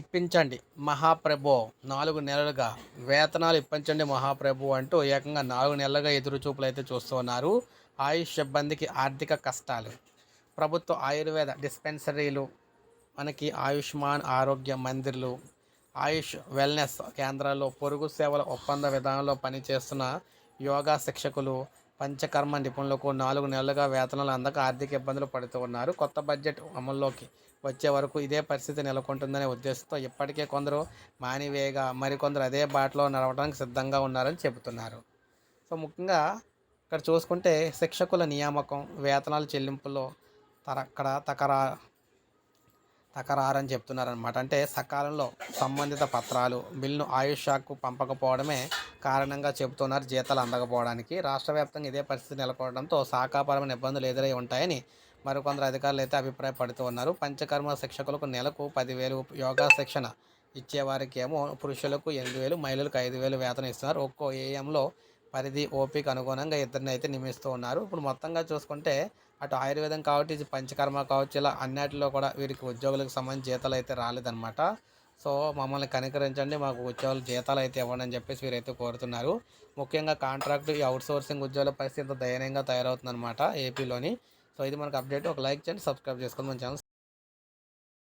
ఇప్పించండి. మహాప్రభో నాలుగు నెలలుగా వేతనాలు ఇప్పించండి మహాప్రభు అంటూ ఏకంగా నాలుగు నెలలుగా ఎదురు చూపులు అయితే చూస్తూ ఉన్నారు ఆయుష్ సిబ్బందికి ఆర్థిక కష్టాలు. ప్రభుత్వ ఆయుర్వేద డిస్పెన్సరీలు మనకి ఆయుష్మాన్ ఆరోగ్య మందిర్లు ఆయుష్ వెల్నెస్ కేంద్రాల్లో పొరుగు సేవల ఒప్పంద విధానంలో పనిచేస్తున్న యోగా శిక్షకులు పంచకర్మ నిపుణులకు నాలుగు నెలలుగా వేతనాలు అందక ఆర్థిక ఇబ్బందులు పడుతూ ఉన్నారు. కొత్త బడ్జెట్ అమల్లోకి వచ్చే వరకు ఇదే పరిస్థితి నెలకొంటుందనే ఉద్దేశంతో ఇప్పటికే కొందరు మానివేయగా మరికొందరు అదే బాటలో నడవడానికి సిద్ధంగా ఉన్నారని చెబుతున్నారు. సో ముఖ్యంగా ఇక్కడ చూసుకుంటే శిక్షకుల నియామకం వేతనాల చెల్లింపులో తరక్కడ తకరా తకరారని చెప్తున్నారనమాట అంటే సకాలంలో సంబంధిత పత్రాలు బిల్లును ఆయుష్ శాఖకు పంపకపోవడమే కారణంగా చెబుతున్నారు జీతాలు అందకపోవడానికి. రాష్ట్ర వ్యాప్తంగా ఇదే పరిస్థితి నెలకొనడంతో శాఖాపరమైన ఇబ్బందులు ఎదురై ఉంటాయని మరికొందరు అధికారులు అయితే అభిప్రాయపడుతూ ఉన్నారు. పంచకర్మ శిక్షకులకు నెలకు పదివేలు యోగా శిక్షణ ఇచ్చేవారికి ఏమో పురుషులకు ఎనిమిది వేలు మహిళలకు ఐదు వేలు వేతనం ఇస్తున్నారు. ఒక్కో ఏఎంలో పరిధి ఓపిక అనుగుణంగా ఇద్దరిని అయితే నియమిస్తూ ఉన్నారు. ఇప్పుడు మొత్తంగా చూసుకుంటే అటు ఆయుర్వేదం కావచ్చు ఇది పంచకర్మ కావచ్చు ఇలా అన్నిటిలో కూడా వీరికి ఉద్యోగులకు సంబంధించి జీతాలు అయితే రాలేదన్నమాట. సో మమ్మల్ని కనికరించండి మాకు ఉద్యోగులు జీతాలు అయితే ఇవ్వండి అని చెప్పేసి వీరైతే కోరుతున్నారు. ముఖ్యంగా కాంట్రాక్ట్ ఈ అవుట్సోర్సింగ్ ఉద్యోగుల పరిస్థితి దయనీయంగా తయారవుతుందన్నమాట ఏపీలోని సో ఇది మనకు అప్డేట్. ఒక లైక్ చేయండి సబ్స్క్రైబ్ చేసుకోండి మన ఛానల్.